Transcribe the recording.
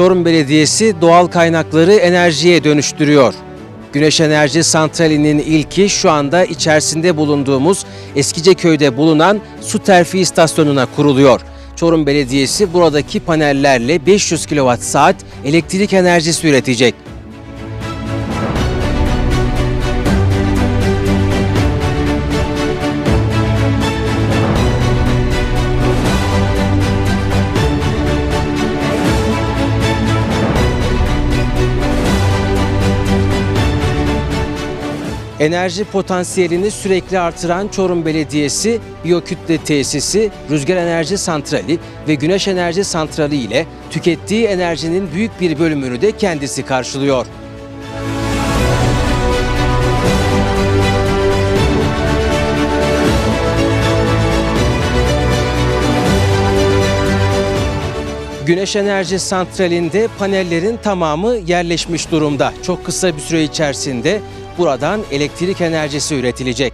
Çorum Belediyesi doğal kaynakları enerjiye dönüştürüyor. Güneş Enerji Santrali'nin ilki şu anda içerisinde bulunduğumuz Eskiceköy'de bulunan su terfi istasyonuna kuruluyor. Çorum Belediyesi buradaki panellerle 500 kWh elektrik enerjisi üretecek. Enerji potansiyelini sürekli artıran Çorum Belediyesi, biyokütle tesisi, rüzgar enerji santrali ve güneş enerji santrali ile tükettiği enerjinin büyük bir bölümünü de kendisi karşılıyor. Güneş enerji santralinde panellerin tamamı yerleşmiş durumda. Çok kısa bir süre içerisinde buradan elektrik enerjisi üretilecek.